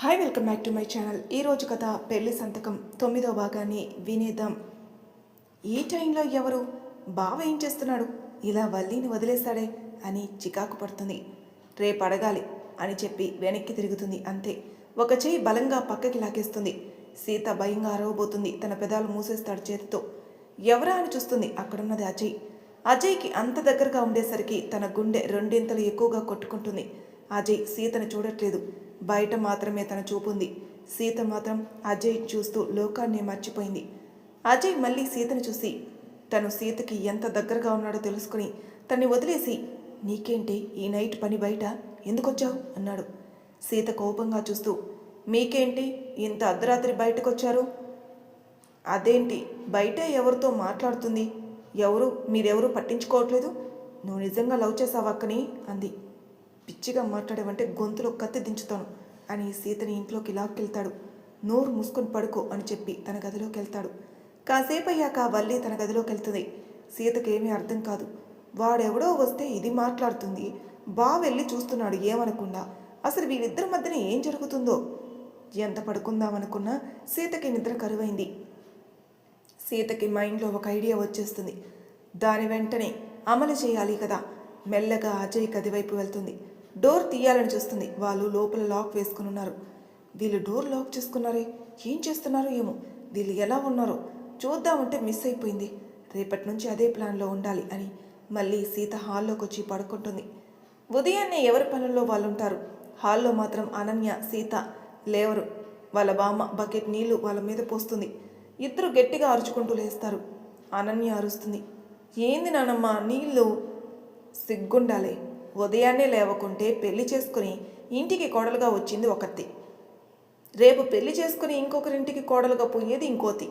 Hi welcome back to my channel ఈరోజు కథ పెళ్ళి సంతకం. తొమ్మిదో భాగాన్ని వినేద్దాం. ఈ టైంలో ఎవరు? బావ ఏం చేస్తున్నాడు? ఇలా వల్లీని వదిలేశాడే అని చికాకు పడుతుంది. రేపు అడగాలి అని చెప్పి వెనక్కి తిరుగుతుంది అంతే. ఒక చెయ్యి బలంగా పక్కకి లాగేస్తుంది. సీత భయంగా అరవబోతుంది తన పెదాలు మూసేస్తాడు చేతితో. ఎవరా అని చూస్తుంది అక్కడున్నది అజయ్. అజయ్కి అంత దగ్గరగా ఉండేసరికి తన గుండె రెండింతలు ఎక్కువగా కొట్టుకుంటుంది. అజయ్ సీతను చూడట్లేదు. బయట మాత్రమే తన చూపుంది. సీత మాత్రం అజయ్ చూస్తూ లోకాన్ని మర్చిపోయింది. అజయ్ మళ్ళీ సీతను చూసి తను సీతకి ఎంత దగ్గరగా ఉన్నాడో తెలుసుకుని తన్ని వదిలేసి నీకేంటి ఈ నైట్ పని బయట? ఎందుకొచ్చావు? అన్నాడు. సీత కోపంగా చూస్తూ మీకేంటి ఇంత అర్ధరాత్రి బయటకొచ్చారు? అదేంటి బయట ఎవరితో మాట్లాడుతుంది? ఎవరు మీరెవరు పట్టించుకోవట్లేదు? నువ్వు నిజంగా లవ్ చేసావక్కని అంది. పిచ్చిగా మాట్లాడేవంటే గొంతులో కత్తి దించుతాను అని సీతని ఇంట్లోకి లాక్కెళ్తాడు. నోరు మూసుకొని పడుకో అని చెప్పి తన గదిలోకి వెళ్తాడు కాసేపు అయ్యాక వల్లి తన గదిలోకి వెళ్తుంది సీతకేమీ అర్థం కాదు. వాడెవడో వస్తే ఇది మాట్లాడుతుంది. బా వెళ్ళి చూస్తున్నాడు ఏమనకుండా. అసలు వీళ్ళిద్దరి మధ్యన ఏం జరుగుతుందో? ఎంత పడుకుందామనుకున్నా సీతకి నిద్ర కరువైంది. సీతకి మైండ్లో ఒక ఐడియా వచ్చేస్తుంది. దాని వెంటనే అమలు చేయాలి కదా. మెల్లగా అజయ్ గది వైపు వెళ్తుంది. డోర్ తీయాలని చూస్తుంది. వాళ్ళు లోపల లాక్ వేసుకుని ఉన్నారు. వీళ్ళు డోర్ లాక్ చేసుకున్నారే? ఏం చేస్తున్నారో ఏమో? వీళ్ళు ఎలా ఉన్నారో? చూద్దామంటే మిస్ అయిపోయింది. రేపటి నుంచి అదే ప్లాన్లో ఉండాలి అని మళ్ళీ సీత హాల్లోకి వచ్చి పడుకుంటుంది. ఉదయాన్నే ఎవరి పనుల్లో వాళ్ళు ఉంటారు హాల్లో మాత్రం అనన్య సీత లేవరు. వాళ్ళ బామ్మ బకెట్ నీళ్ళు వాళ్ళ మీద పోస్తుంది. ఇద్దరు గట్టిగా అరుచుకుంటూ లేస్తారు. అనన్య అరుస్తుంది. ఏంది నానమ్మ నీళ్ళు సిగ్గుండాలి. ఉదయాన్నే లేవకుంటే పెళ్ళి చేసుకుని ఇంటికి కోడలుగా వచ్చింది ఒకటి రేపు పెళ్ళి చేసుకుని ఇంకొకరింటికి కోడలుగా పోయేది ఇంకోతి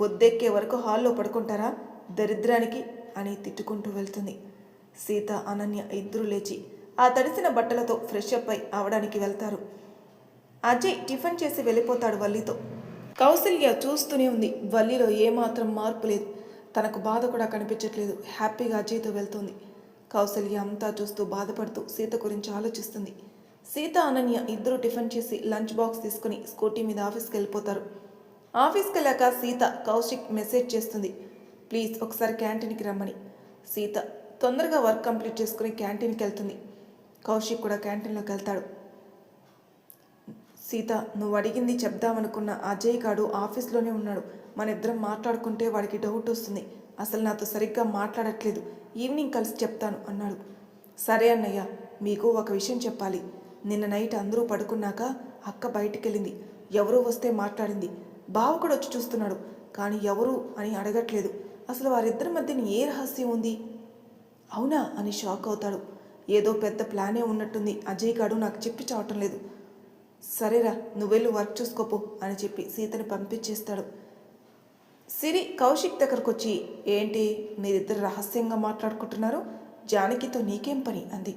పొద్దెక్కే వరకు హాల్లో పడుకుంటారా? దరిద్రానికి అని తిట్టుకుంటూ వెళ్తుంది. సీత అనన్య ఇద్దరు లేచి ఆ తడిసిన బట్టలతో ఫ్రెష్ అప్ అయి అవడానికి వెళ్తారు. అజయ్ టిఫిన్ చేసి వెళ్ళిపోతాడు వల్లితో. కౌసల్య చూస్తూనే ఉంది. వల్లిలో ఏమాత్రం మార్పు లేదు. తనకు బాధ కూడా కనిపించట్లేదు. హ్యాపీగా అజయ్తో వెళ్తుంది. కౌసల్య అంతా చూస్తూ బాధపడుతూ సీత గురించి ఆలోచిస్తుంది. సీత అనన్య ఇద్దరు టిఫిన్ చేసి లంచ్ బాక్స్ తీసుకుని స్కూటీ మీద ఆఫీస్కి వెళ్ళిపోతారు. ఆఫీస్కి వెళ్ళాక సీత కౌశిక్ మెసేజ్ చేస్తుంది. ప్లీజ్ ఒకసారి క్యాంటీన్కి రమ్మని. సీత తొందరగా వర్క్ కంప్లీట్ చేసుకుని క్యాంటీన్కి వెళ్తుంది. కౌశిక్ కూడా క్యాంటీన్లోకి వెళ్తాడు. సీత నువ్వు అడిగింది చెప్దామనుకున్న అజయ్ గాడు ఆఫీస్లోనే ఉన్నాడు. మన ఇద్దరం మాట్లాడుకుంటే వాడికి డౌట్ వస్తుంది. అసలు నాతో సరిగ్గా మాట్లాడట్లేదు. ఈవినింగ్ కలిసి చెప్తాను అన్నాడు. సరే అన్నయ్య మీకు ఒక విషయం చెప్పాలి. నిన్న నైట్ అందరూ పడుకున్నాక అక్క బయటికెళ్ళింది. ఎవరూ ఎవరో వస్తే మాట్లాడింది. బావ కూడా వచ్చి చూస్తున్నాడు కానీ ఎవరు అని అడగట్లేదు. అసలు వారిద్దరి మధ్యన ఏ రహస్యం ఉంది? అవునా అని షాక్ అవుతాడు. ఏదో పెద్ద ప్లానే ఉన్నట్టుంది. అజయ్ గాడు నాకు చెప్పి చావటం లేదు. సరేరా నువ్వెళ్ళు వర్క్ చూసుకోపో అని చెప్పి సీతని పంపించేస్తాడు. సిరి కౌశిక్ దగ్గరకు వచ్చి ఏంటి? మీరిద్దరు రహస్యంగా మాట్లాడుకుంటున్నారు? జానకితో నీకేం పని? అంది.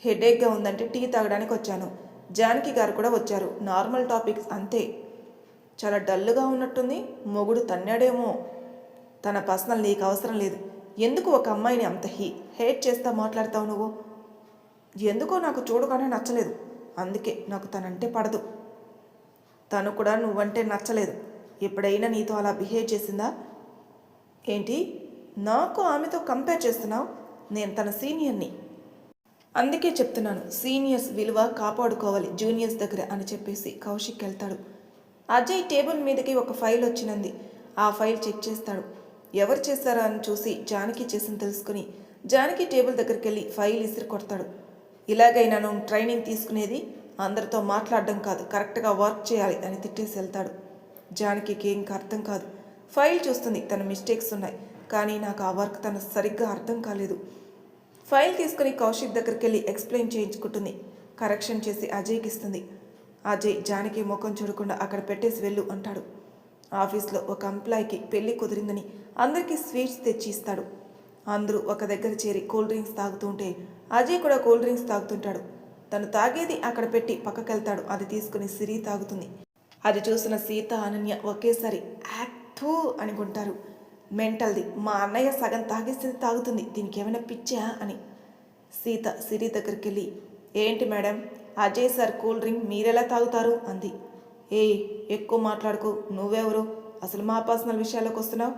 హెడేక్గా ఉందంటే టీ తాగడానికి వచ్చాను జానకి గారు కూడా వచ్చారు. నార్మల్ టాపిక్స్ అంతే. చాలా డల్గా ఉన్నట్టుంది. మొగుడు తన్నాడేమో. తన పర్సనల్ నీకు అవసరం లేదు. ఎందుకు ఒక అమ్మాయిని అంత హీ హేట్ చేస్తా మాట్లాడతావు నువ్వు? ఎందుకో నాకు చూడగానే నచ్చలేదు. అందుకే నాకు తనంటే పడదు. తను కూడా నువ్వంటే నచ్చలేదు. ఎప్పుడైనా నీతో అలా బిహేవ్ చేసిందా? ఏంటి? నాకు ఆమెతో కంపేర్ చేస్తున్నావు. నేను తన సీనియర్ని అందుకే చెప్తున్నాను సీనియర్స్ విలువ కాపాడుకోవాలి జూనియర్స్ దగ్గర అని చెప్పేసి కౌశిక్ వెళ్తాడు. అజయ్ టేబుల్ మీదకి ఒక ఫైల్ వచ్చినంది ఆ ఫైల్ చెక్ చేస్తాడు. ఎవరు చేస్తారా అని చూసి జానకి చేసింది తెలుసుకుని జానకి టేబుల్ దగ్గరికి వెళ్ళి ఫైల్ ఇసిరి కొడతాడు. ఇలాగైనా నువ్వు ట్రైనింగ్ తీసుకునేది? అందరితో మాట్లాడడం కాదు కరెక్ట్గా వర్క్ చేయాలి అని తిట్టేసి వెళ్తాడు. జానకికి ఇంకా అర్థం కాదు. ఫైల్ చూస్తుంది తన మిస్టేక్స్ ఉన్నాయి కానీ నాకు ఆ వర్క్ తను సరిగ్గా అర్థం కాలేదు. ఫైల్ తీసుకుని కౌశిక్ దగ్గరికి వెళ్ళి ఎక్స్ప్లెయిన్ చేయించుకుంటుంది. కరెక్షన్ చేసి అజయ్కి ఇస్తుంది. అజయ్ జానకి ముఖం చూడకుండా అక్కడ పెట్టేసి వెళ్ళు అంటాడు. ఆఫీస్లో ఒక ఎంప్లాయ్కి పెళ్ళి కుదిరిందని అందరికీ స్వీట్స్ తెచ్చి ఇస్తాడు. అందరూ ఒక దగ్గర చేరి కూల్ డ్రింక్స్ తాగుతుంటే అజయ్ కూడా కూల్ డ్రింక్స్ తాగుతుంటాడు. తను తాగేది అక్కడ పెట్టి పక్కకెళ్తాడు. అది తీసుకుని సిరి తాగుతుంది. అది చూసిన సీత అనన్య ఒకేసారి యాక్టూ అనుకుంటారు. మెంటల్ది మా అన్నయ్య సగం తాగేసింది తాగుతుంది దీనికి ఏమైనా పిచ్చా? అని. సీత సిరి దగ్గరికి వెళ్ళి ఏంటి madam Ajay sir cool drink మీరెలా తాగుతారు? అంది. ఏ ఎక్కువ మాట్లాడుకో నువ్వెవరు? అసలు మా పర్సనల్ విషయాల్లోకి వస్తున్నావు?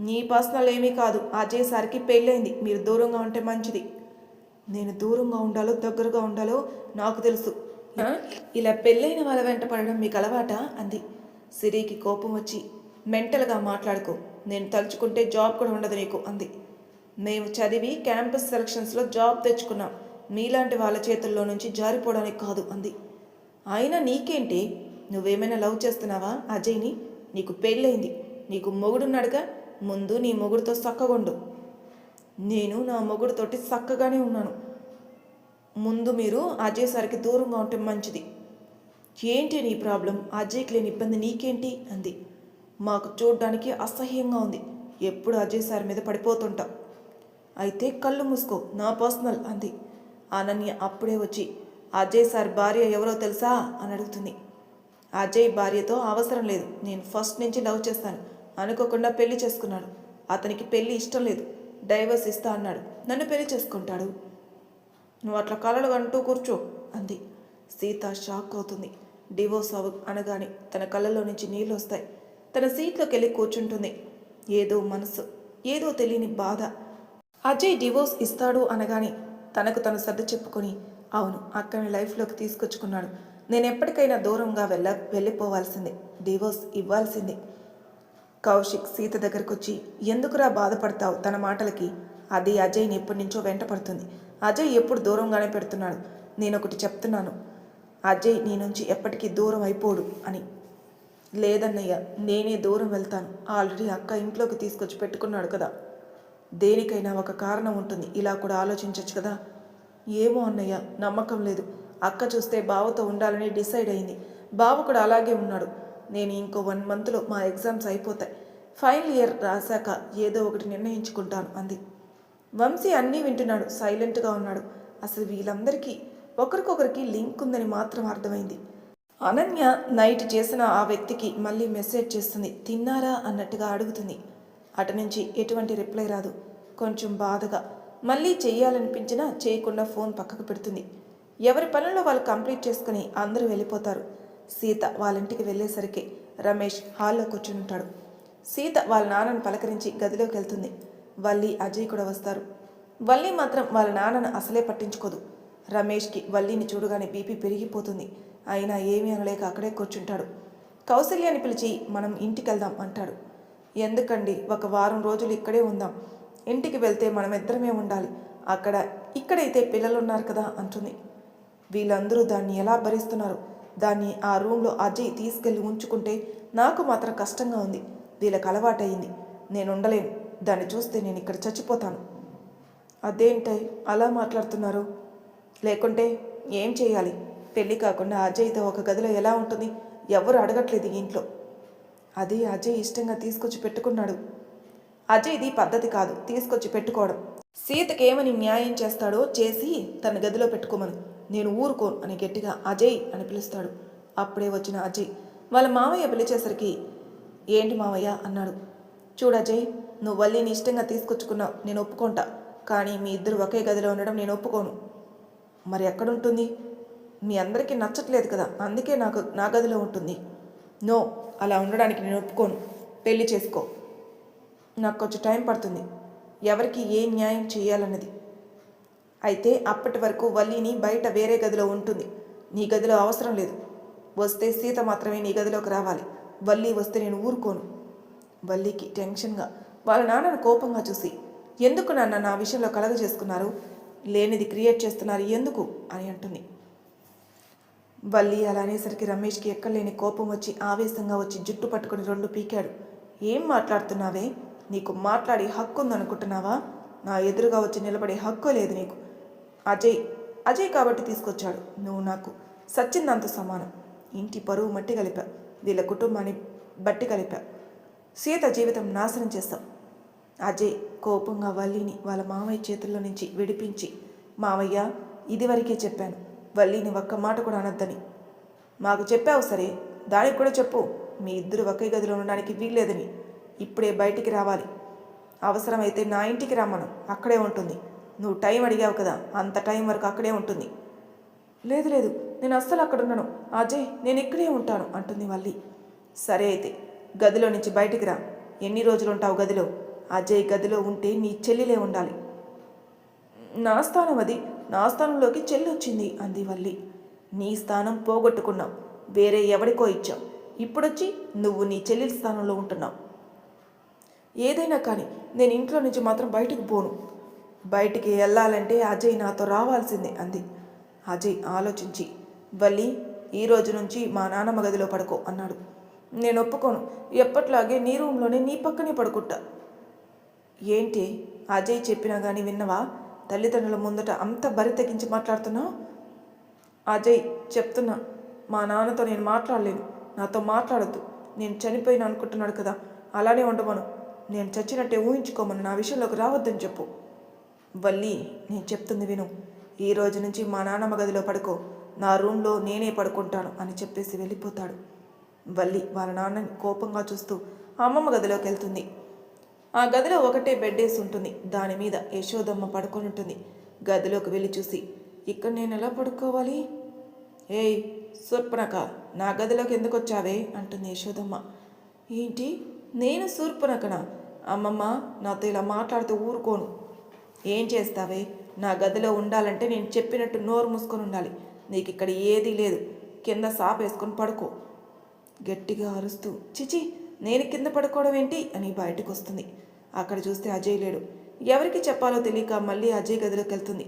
నీ పర్సనల్ ఏమీ కాదు అజయ్ సార్కి పెళ్ళైంది మీరు దూరంగా ఉంటే మంచిది. నేను దూరంగా ఉండాలో దగ్గరగా ఉండాలో నాకు తెలుసు ఇలా పెళ్ళైన వాళ్ళ వెంట పడడం మీకు అలవాటా? అంది. సిరికి కోపం వచ్చి మెంటల్గా మాట్లాడుకో. నేను తలుచుకుంటే జాబ్ కూడా ఉండదు నీకు అంది. మేము చదివి క్యాంపస్ సెలక్షన్స్లో జాబ్ తెచ్చుకున్నాం. మీలాంటి వాళ్ళ చేతుల్లో నుంచి జారిపోవడానికి కాదు అంది. అయినా నీకేంటి? నువ్వేమైనా లవ్ చేస్తున్నావా అజయ్ని? నీకు పెళ్ళైంది నీకు మొగుడున్నాడుగా? ముందు నీ మొగుడుతో చక్కగుండు నేను నా మొగుడుతోటి చక్కగానే ఉన్నాను. ముందు మీరు అజయ్ సార్కి దూరంగా ఉంటే మంచిది. ఏంటి నీ ప్రాబ్లం? అజయ్కి లేని ఇబ్బంది నీకేంటి? అంది. మాకు చూడడానికి అసహ్యంగా ఉంది. ఎప్పుడు అజయ్ సార్ మీద పడిపోతుంటా. అయితే కళ్ళు మూసుకో నా పర్సనల్ అంది. అనన్య అప్పుడే వచ్చి అజయ్ సార్ భార్య ఎవరో తెలుసా? అని అడుగుతుంది. అజయ్ భార్యతో అవసరం లేదు. నేను ఫస్ట్ నుంచి లవ్ చేస్తాను. అనుకోకుండా పెళ్ళి చేసుకున్నాడు. అతనికి పెళ్ళి ఇష్టం లేదు. డైవర్స్ ఇస్తా అన్నాడు. నన్ను పెళ్ళి చేసుకుంటాడు? నువ్వు అట్లా కలలు అంటూ కూర్చో అంది. సీత షాక్ అవుతుంది. డివోర్స్ అవ అనగానే తన కళ్ళలో నుంచి నీళ్ళు వస్తాయి తన సీట్లోకి వెళ్ళి కూర్చుంటుంది. ఏదో మనసు ఏదో తెలియని బాధ. అజయ్ డివోర్స్ ఇస్తాడు అనగానే తనకు తను సర్ది చెప్పుకొని అవును అక్కని లైఫ్లోకి తీసుకొచ్చుకున్నాడు. నేను ఎప్పటికైనా దూరంగా వెళ్ళ వెళ్ళిపోవాల్సిందే. డివోర్స్ ఇవ్వాల్సిందే. కౌశిక్ సీత దగ్గరకు వచ్చి ఎందుకురా బాధపడతావు? తన మాటలకి. అది అజయ్ని ఎప్పటి నుంచో వెంట పడుతుంది అజయ్ ఎప్పుడు దూరంగానే పెడుతున్నాడు. నేను ఒకటి చెప్తున్నాను. అజయ్ నీ నుంచి ఎప్పటికీ దూరం అయిపోడు అని. లేదన్నయ్య నేనే దూరం వెళ్తాను. ఆల్రెడీ అక్క ఇంట్లోకి తీసుకొచ్చి పెట్టుకున్నాడు కదా. దేనికైనా ఒక కారణం ఉంటుంది. ఇలా కూడా ఆలోచించవచ్చు కదా? ఏమో అన్నయ్య నమ్మకం లేదు. అక్క చూస్తే బావతో ఉండాలని డిసైడ్ అయింది. బావ కూడా అలాగే ఉన్నాడు. నేను ఇంకో వన్ మంత్లో మా ఎగ్జామ్స్ అయిపోతాయి. ఫైనల్ ఇయర్ రాశాక ఏదో ఒకటి నిర్ణయించుకుంటాను అంది. వంశీ అన్నీ వింటున్నాడు సైలెంట్గా ఉన్నాడు. అసలు వీళ్ళందరికీ ఒకరికొకరికి లింక్ ఉందని మాత్రం అర్థమైంది. అనన్య నైట్ చేసిన ఆ వ్యక్తికి మళ్ళీ మెసేజ్ చేస్తుంది తిన్నారా? అన్నట్టుగా అడుగుతుంది. అటు నుంచి ఎటువంటి రిప్లై రాదు. కొంచెం బాధగా మళ్ళీ చేయాలనిపించినా చేయకుండా ఫోన్ పక్కకు పెడుతుంది. ఎవరి పనుల్లో వాళ్ళు కంప్లీట్ చేసుకుని అందరూ వెళ్ళిపోతారు. సీత వాళ్ళ ఇంటికి వెళ్ళేసరికి రమేష్ హాల్లో కూర్చుని ఉంటాడు. సీత వాళ్ళ నాన్నను పలకరించి గదిలోకి వెళ్తుంది. వల్లి అజయ్ కూడా వస్తారు. వల్లి మాత్రం వాళ్ళ నాన్నను అసలే పట్టించుకోదు. రమేష్కి వల్లిని చూడగానే బీపీ పెరిగిపోతుంది. అయినా ఏమీ అనలేక అక్కడే కూర్చుంటాడు. కౌసల్యాన్ని పిలిచి మనం ఇంటికి వెళ్దాం అంటాడు. ఎందుకండి? ఒక వారం రోజులు ఇక్కడే ఉందాం. ఇంటికి వెళ్తే మనం ఇద్దరమే ఉండాలి. అక్కడ ఇక్కడైతే పిల్లలు ఉన్నారు కదా అంటుంది. వీళ్ళందరూ దాన్ని ఎలా భరిస్తున్నారు? దాన్ని ఆ రూమ్లో అజయ్ తీసుకెళ్ళి ఉంచుకుంటే నాకు మాత్రం కష్టంగా ఉంది. వీళ్ళకి అలవాటయింది. నేను ఉండలేను దాన్ని చూస్తే నేను ఇక్కడ చచ్చిపోతాను. అదేంటై అలా మాట్లాడుతున్నారు? లేకుంటే ఏం చేయాలి? పెళ్ళి కాకుండా అజయ్తో ఒక గదిలో ఎలా ఉంటుంది? ఎవరు అడగట్లేదు ఇంట్లో. అది అజయ్ ఇష్టంగా తీసుకొచ్చి పెట్టుకున్నాడు. అజయ్ది పద్ధతి కాదు తీసుకొచ్చి పెట్టుకోవడం. సీతకి ఏమని న్యాయం చేస్తాడో చేసి తన గదిలో పెట్టుకోమను. నేను ఊరుకోను అని గట్టిగా అజయ్ అని పిలుస్తాడు. అప్పుడే వచ్చిన అజయ్. వాళ్ళ మావయ్య పిలిచేసరికి ఏంటి మావయ్య అన్నాడు. చూడు అజయ్ నువ్వు వల్లిని ఇష్టంగా తీసుకొచ్చుకున్నావు నేను ఒప్పుకుంటా. కానీ మీ ఇద్దరు ఒకే గదిలో ఉండడం నేను ఒప్పుకోను. మరి ఎక్కడుంటుంది? మీ అందరికీ నచ్చట్లేదు కదా అందుకే నాకు నా గదిలో ఉంటుంది. నో అలా ఉండడానికి నేను ఒప్పుకోను. పెళ్ళి చేసుకో. నాకు కొంచెం టైం పడుతుంది. ఎవరికి ఏ న్యాయం చేయాలన్నది. అయితే అప్పటి వరకు వల్లిని బయట వేరే గదిలో ఉంటుంది. నీ గదిలో అవసరం లేదు. వస్తే సీత మాత్రమే నీ గదిలోకి రావాలి. వల్లి వస్తే నేను ఊరుకోను. వల్లికి టెన్షన్గా వాళ్ళ నాన్నను కోపంగా చూసి ఎందుకు నాన్న నా విషయంలో కలగ చేసుకున్నారు? లేనిది క్రియేట్ చేస్తున్నారు ఎందుకు? అని అంటుంది. వల్లి అలా అనేసరికి రమేష్కి ఎక్కలేని కోపం వచ్చి ఆవేశంగా వచ్చి జుట్టు పట్టుకుని రెండు పీకాడు. ఏం మాట్లాడుతున్నావే? నీకు మాట్లాడే హక్కు ఉందనుకుంటున్నావా? నా ఎదురుగా వచ్చి నిలబడే హక్కు లేదు నీకు. అజయ్ అజయ్ కాబట్టి తీసుకొచ్చాడు. నువ్వు నాకు సచ్చిందంత సమానం. ఇంటి పరువు మట్టి కలిపా. వీళ్ళ కుటుంబాన్ని బట్టి కలిపా. సీత జీవితం నాశనం చేస్తాం. అజయ్ కోపంగా వల్లిని వాళ్ళ మామయ్య చేతుల్లో నుంచి విడిపించి మావయ్య ఇదివరకే చెప్పాను వల్లిని ఒక్క మాట కూడా అనొద్దని. మాకు చెప్పావు సరే దానికి కూడా చెప్పు మీ ఇద్దరు ఒకే గదిలో ఉండడానికి వీల్లేదని. ఇప్పుడే బయటికి రావాలి. అవసరమైతే నా ఇంటికి రమ్మను అక్కడే ఉంటుంది. నువ్వు టైం అడిగావు కదా అంత టైం వరకు అక్కడే ఉంటుంది. లేదు లేదు నేను అస్సలు అక్కడ ఉన్నాను అజయ్ నేను ఇక్కడే ఉంటాను అంటుంది వల్లి. సరే అయితే గదిలో నుంచి బయటికి రా. ఎన్ని రోజులు ఉంటావు గదిలో? అజయ్ గదిలో ఉంటే నీ చెల్లిలే ఉండాలి. నా స్థానం అది. నా స్థానంలోకి చెల్లి వచ్చింది అంది వల్లి. నీ స్థానం పోగొట్టుకున్నావు. వేరే ఎవరికో ఇచ్చాం ఇప్పుడొచ్చి నువ్వు నీ చెల్లి స్థానంలో ఉంటున్నావు. ఏదైనా కానీ నేను ఇంట్లో నుంచి మాత్రం బయటకు పోను. బయటికి వెళ్ళాలంటే అజయ్ నాతో రావాల్సిందే అంది. అజయ్ ఆలోచించి వల్లి ఈ రోజు నుంచి మా నాన్నమ్మ గదిలో పడుకో అన్నాడు. నేను ఒప్పుకోను. ఎప్పట్లాగే నీ రూమ్లోనే నీ పక్కనే పడుకుంటా. ఏంటి? అజయ్ చెప్పినా కానీ విన్నవా? తల్లిదండ్రుల ముందట అంత బరి తెగించి మాట్లాడుతున్నావు? అజయ్ చెప్తున్నా. మా నాన్నతో నేను మాట్లాడలేను. నాతో మాట్లాడద్దు. నేను చనిపోయిన అనుకుంటున్నాడు కదా. అలానే ఉండమను. నేను చచ్చినట్టే ఊహించుకోమని. నా విషయంలోకి రావద్దని చెప్పు. వల్లి నేను చెప్తుంది విను. ఈ రోజు నుంచి మా నాన్నమ్మ గదిలో పడుకో. నా రూమ్లో నేనే పడుకుంటాను అని చెప్పేసి వెళ్ళిపోతాడు. వల్లి వాళ్ళ నాన్నని కోపంగా చూస్తూ అమ్మమ్మ గదిలోకి వెళ్తుంది. ఆ గదిలో ఒకటే బెడ్ వేసి ఉంటుంది. దాని మీద యశోదమ్మ పడుకొని ఉంటుంది గదిలోకి వెళ్ళి చూసి ఇక్కడ నేను ఎలా పడుకోవాలి? ఏయ్ సూర్పనక నా గదిలోకి ఎందుకు వచ్చావే? అంటుంది యశోదమ్మ. ఏంటి? నేను సూర్పనకనా అమ్మమ్మ నాతో ఇలా మాట్లాడుతూ ఊరుకోను. ఏం చేస్తావే? నా గదిలో ఉండాలంటే నేను చెప్పినట్టు నోరు మూసుకొని ఉండాలి. నీకు ఇక్కడ ఏదీ లేదు. కింద సాప్ వేసుకొని పడుకో. గట్టిగా అరుస్తూ చిచి నేను కింద పడుకోవడం ఏంటి? అని బయటకు వస్తుంది. అక్కడ చూస్తే అజయ్ లేడు. ఎవరికి చెప్పాలో తెలియక మళ్ళీ అజయ్ గదిలోకి వెళ్తుంది.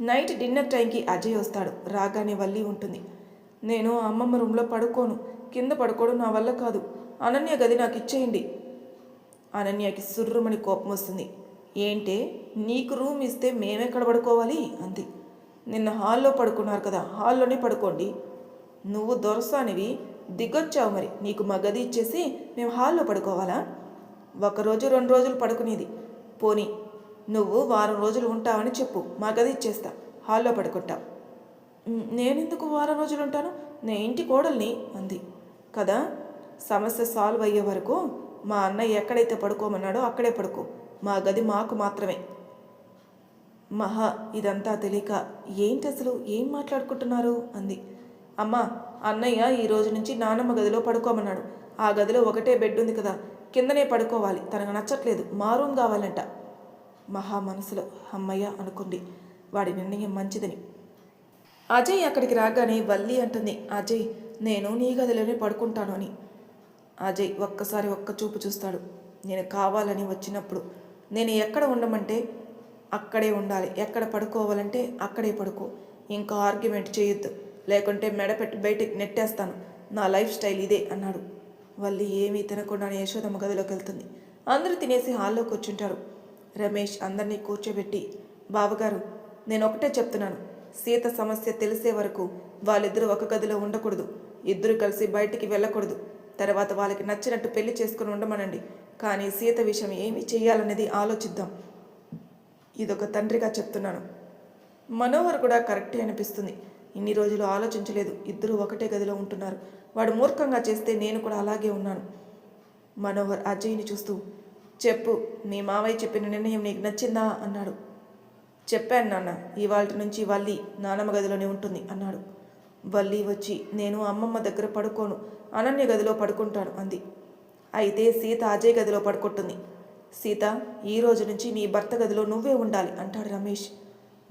నైట్ డిన్నర్ టైంకి అజయ్ వస్తాడు. రాగానే వల్లి ఉంటుంది. నేను అమ్మమ్మ రూమ్లో పడుకోను. కింద పడుకోవడం నా వల్ల కాదు. అనన్య గది నాకు ఇచ్చేయండి. అనన్యకి సుర్రుమని కోపం వస్తుంది. ఏంటే? నీకు రూమ్ ఇస్తే మేమెక్కడ పడుకోవాలి? అంది. నిన్న హాల్లో పడుకున్నారు కదా హాల్లోనే పడుకోండి. నువ్వు దొరసానివి దిగొచ్చావు మరి. నీకు మా గది ఇచ్చేసి మేము హాల్లో పడుకోవాలా? ఒకరోజు రెండు రోజులు పడుకునేది. పోనీ నువ్వు వారం రోజులు ఉంటావని చెప్పు మా గది ఇచ్చేస్తా హాల్లో పడుకుంటావు. నేనెందుకు వారం రోజులు ఉంటాను? నే ఇంటి కోడల్ని అంది. కదా సమస్య సాల్వ్ అయ్యే వరకు మా అన్నయ్య ఎక్కడైతే పడుకోమన్నాడో అక్కడే పడుకో మా గది మాకు మాత్రమే. మహా ఇదంతా తెలియక ఏంటి అసలు? ఏం మాట్లాడుకుంటున్నారు? అంది. అమ్మా అన్నయ్య ఈ రోజు నుంచి నానమ్మ గదిలో పడుకోమన్నాడు. ఆ గదిలో ఒకటే బెడ్ ఉంది కదా కిందనే పడుకోవాలి. తనకు నచ్చట్లేదు. మా రూమ్ కావాలంట. మహా మనసులో అమ్మయ్య అనుకుంది. వాడి నిర్ణయం మంచిదని. అజయ్ అక్కడికి రాగానే వల్లి అంటుంది. అజయ్ నేను నీ గదిలోనే పడుకుంటాను అని. అజయ్ ఒక్కసారి ఒక్క చూపు చూస్తాడు. నేను కావాలని వచ్చినప్పుడు నేను ఎక్కడ ఉండమంటే అక్కడే ఉండాలి. ఎక్కడ పడుకోవాలంటే అక్కడే పడుకో. ఇంకా ఆర్గ్యుమెంట్ చేయొద్దు. లేకుంటే మెడపెట్టి బయటికి నెట్టేస్తాను. నా లైఫ్ స్టైల్ ఇదే అన్నాడు. వల్లి ఏమీ తినకుండానే యశోదమ్మ గదిలోకి వెళ్తుంది. అందరూ తినేసి హాల్లో కూర్చుంటారు. రమేష్ అందరినీ కూర్చోబెట్టి బావగారు నేను ఒకటే చెప్తున్నాను. సీత సమస్య తెలిసే వరకు వాళ్ళిద్దరూ ఒక గదిలో ఉండకూడదు. ఇద్దరు కలిసి బయటికి వెళ్ళకూడదు. తర్వాత వాళ్ళకి నచ్చినట్టు పెళ్ళి చేసుకుని ఉండమనండి. కానీ సీత విషయం ఏమి చేయాలనేది ఆలోచిద్దాం. ఇదొక తండ్రిగా చెప్తున్నాను. మనోహర్ కూడా కరెక్టే అనిపిస్తుంది. ఇన్ని రోజులు ఆలోచించలేదు. ఇద్దరు ఒకటే గదిలో ఉంటున్నారు. వాడు మూర్ఖంగా చేస్తే నేను కూడా అలాగే ఉన్నాను. మనోహర్ అజయ్ని చూస్తూ చెప్పు మీ మావయ్య చెప్పిన నిర్ణయం నీకు నచ్చిందా? అన్నాడు. చెప్పాను నాన్న ఇవాళ నుంచి వల్లి నానమ్మ గదిలోనే ఉంటుంది అన్నాడు. వల్లి వచ్చి నేను అమ్మమ్మ దగ్గర పడుకోను అనన్య గదిలో పడుకుంటాను అంది. అయితే సీత అజయ్ గదిలో పడుకుంటుంది. సీత ఈ రోజు నుంచి నీ భర్త గదిలో నువ్వే ఉండాలి అంటాడు రమేష్.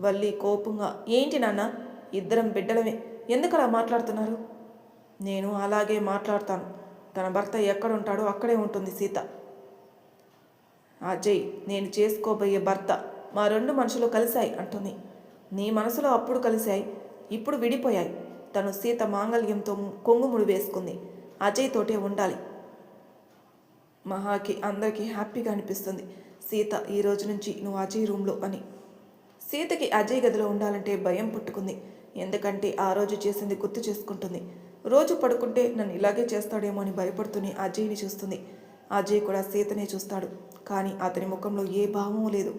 వల్లి కోపంగా ఏంటి నాన్న? ఇద్దరం బిడ్డలమే. ఎందుకు అలా మాట్లాడుతున్నారు? నేను అలాగే మాట్లాడతాను. తన భర్త ఎక్కడుంటాడో అక్కడే ఉంటుంది సీత. అజయ్ నేను చేసుకోబోయే భర్త. మా రెండు మనుషులు కలిశాయి అంటుంది. నీ మనసులో అప్పుడు కలిశాయి ఇప్పుడు విడిపోయాయి. తను సీత మాంగళ్యంతో కొంగుముడి వేసుకుంది. అజయ్ తోటే ఉండాలి. మహాకి అందరికీ హ్యాపీగా అనిపిస్తుంది. సీత ఈ రోజు నుంచి నువ్వు అజయ్ రూమ్లో అని. సీతకి అజయ్ గదిలో ఉండాలంటే భయం పుట్టుకుంది. ఎందుకంటే ఆ రోజు చేసింది గుర్తు చేసుకుంటుంది. రోజు పడుకుంటే నన్ను ఇలాగే చేస్తాడేమో అని భయపడుతూనే అజయ్ని చూస్తుంది. అజయ్ కూడా సీతనే చూస్తాడు. కానీ అతని ముఖంలో ఏ భావము లేదు.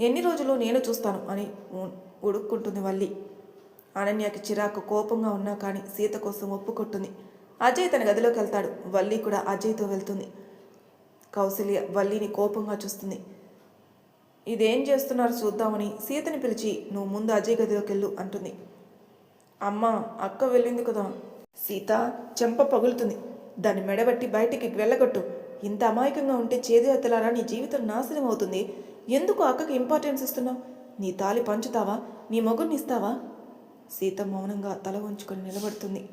ఎన్ని రోజులు నేను చూస్తాను అని ఉడుక్కుంటుంది వల్లి. అనన్యకి చిరాకు కోపంగా ఉన్నా కానీ సీత కోసం ఒప్పుకొట్టుంది. అజయ్ తన గదిలోకి వెళ్తాడు. వల్లి కూడా అజయ్తో వెళ్తుంది. కౌసల్య వల్లిని కోపంగా చూస్తుంది. ఇదేం చేస్తున్నారు చూద్దామని సీతని పిలిచి నువ్వు ముందు అజయ్ గదిలోకి వెళ్ళు అంటుంది. అమ్మ అక్క వెళ్ళింది కదా. సీత చెంప పగులుతుంది. దాన్ని మెడబట్టి బయటికి వెళ్ళగొట్టు. ఇంత అమాయకంగా ఉంటే చేదు ఎత్తలారా? నీ జీవితం నాశనం అవుతుంది. ఎందుకు అక్కకి ఇంపార్టెన్స్ ఇస్తున్నావు? నీ తాలి పంచుతావా? నీ మొగుడిని ఇస్తావా? సీత మౌనంగా తల ఉంచుకొని నిలబడుతుంది.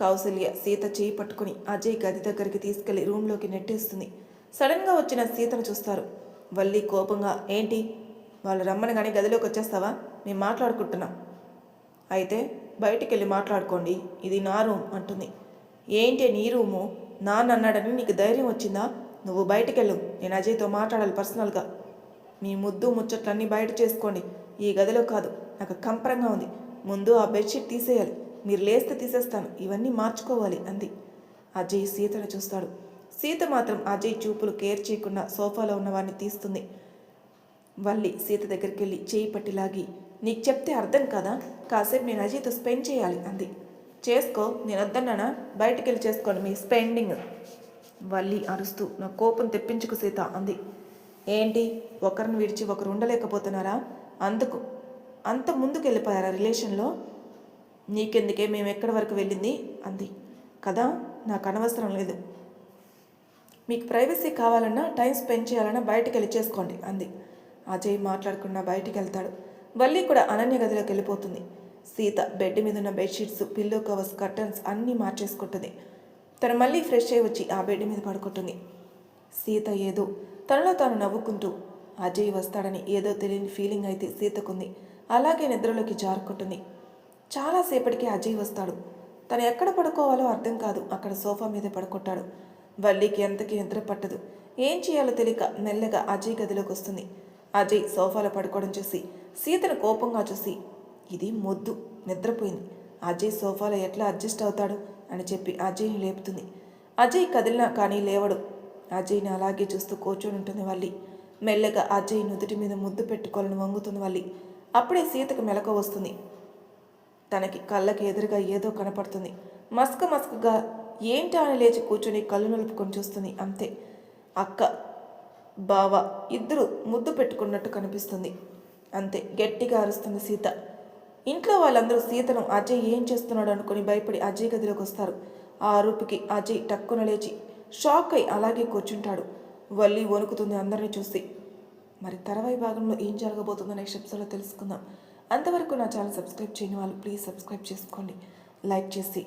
కౌసల్య సీత చేయి పట్టుకుని అజయ్ గది దగ్గరికి తీసుకెళ్ళి రూమ్లోకి నెట్టేస్తుంది. సడన్గా వచ్చిన సీతను చూస్తారు. వల్లి కోపంగా ఏంటి? వాళ్ళు రమ్మని కానీ గదిలోకి వచ్చేస్తావా? మేము మాట్లాడుకుంటున్నాం. అయితే బయటికి వెళ్ళి మాట్లాడుకోండి ఇది నా రూమ్ అంటుంది. ఏంటి నీ రూము? నాన్న అన్నాడని నీకు ధైర్యం వచ్చిందా? నువ్వు బయటికి వెళ్ళు నేను అజయ్తో మాట్లాడాలి పర్సనల్గా. మీ ముద్దు ముచ్చట్లన్నీ బయట చేసుకోండి ఈ గదిలో కాదు నాకు కంపరంగా ఉంది. ముందు ఆ బెడ్షీట్ తీసేయాలి మీరు లేస్తే తీసేస్తాను ఇవన్నీ మార్చుకోవాలి అంది. అజయ్ సీతను చూస్తాడు. సీత మాత్రం అజయ్ చూపులు కేర్ చేయకుండా సోఫాలో ఉన్నవాడిని తీస్తుంది. వల్లి సీత దగ్గరికి వెళ్ళి చేయి పట్టి లాగి నీకు చెప్తే అర్థం కదా? కాసేపు నేను అజయ్తో స్పెండ్ చేయాలి అంది. చేసుకో నేను వద్దన్నానా? బయటికి వెళ్ళి చేసుకోండి మీ స్పెండింగ్ వల్లి అరుస్తూ నా కోపం తెప్పించుకు సీత అంది. ఏంటి? ఒకరిని విడిచి ఒకరు ఉండలేకపోతున్నారా? అందుకు అంత ముందుకు వెళ్ళిపోయారా రిలేషన్లో? నీకెందుకే? మేము ఎక్కడి వరకు వెళ్ళింది? అంది. కదా? నాకు అనవసరం లేదు. మీకు ప్రైవసీ కావాలన్నా టైం స్పెండ్ చేయాలన్నా బయటకు వెళ్ళి చేసుకోండి అంది. అజయ్ మాట్లాడకుండా బయటికి వెళ్తాడు. వల్లి కూడా అనన్య గదిలోకి వెళ్ళిపోతుంది. సీత బెడ్ మీద ఉన్న బెడ్షీట్స్ పిల్లో కవర్స్ కర్టన్స్ అన్నీ మార్చేసుకుంటుంది. తను మళ్ళీ ఫ్రెష్ అయ్యి వచ్చి ఆ బెడ్ మీద పడుకుంటుంది. సీత ఏదో తనలో తాను నవ్వుకుంటూ అజయ్ వస్తాడని ఏదో తెలియని ఫీలింగ్ అయితే సీతకుంది. అలాగే నిద్రలోకి జారుకుంటుంది. చాలాసేపటికి అజయ్ వస్తాడు. తను ఎక్కడ పడుకోవాలో అర్థం కాదు అక్కడ సోఫా మీద పడుకుంటాడు. వల్లికి ఎంతకి నిద్ర పట్టదు. ఏం చేయాలో తెలియక మెల్లగా అజయ్ గదిలోకి వస్తుంది అజయ్ సోఫాలో పడుకోవడం చూసి సీతను కోపంగా చూసి ఇది మొద్దు నిద్రపోయింది. అజయ్ సోఫాలో ఎట్లా అడ్జస్ట్ అవుతాడు? అని చెప్పి అజయ్ని లేపుతుంది. అజయ్ కదిలినా కానీ లేవడు. అజయ్ని అలాగే చూస్తూ కూర్చొని ఉంటుంది వల్లి. మెల్లగా అజయ్ నుదుటి మీద ముద్దు పెట్టుకోవాలని వంగుతుంది వల్లి. అప్పుడే సీతకు మెలక వస్తుంది. తనకి కళ్ళకి ఎదురుగా ఏదో కనపడుతుంది. మస్క మస్కగా ఏంటా అని లేచి కూర్చొని కళ్ళు నలుపుకొని చూస్తుంది? అంతే. అక్క బావ ఇద్దరు ముద్దు పెట్టుకున్నట్టు కనిపిస్తుంది. అంతే. గట్టిగా అరుస్తుంది సీత. ఇంట్లో వాళ్ళందరూ సీతను అజయ్ ఏం చేస్తున్నాడు అనుకుని భయపడి అజయ్ గదిలోకి వస్తారు. ఆ అరుపుకి అజయ్ టక్కున లేచి షాక్ అయి అలాగే కూర్చుంటాడు. వల్లి వణుకుతుంది అందరిని చూసి. మరి తర్వాయి భాగంలో ఏం జరగబోతుందో నెక్స్ట్ ఎపిసోడ్లో తెలుసుకుందాం. అంతవరకు నా ఛానల్ సబ్స్క్రైబ్ చేయని వాళ్ళు ప్లీజ్ సబ్స్క్రైబ్ చేసుకోండి. లైక్ చేసి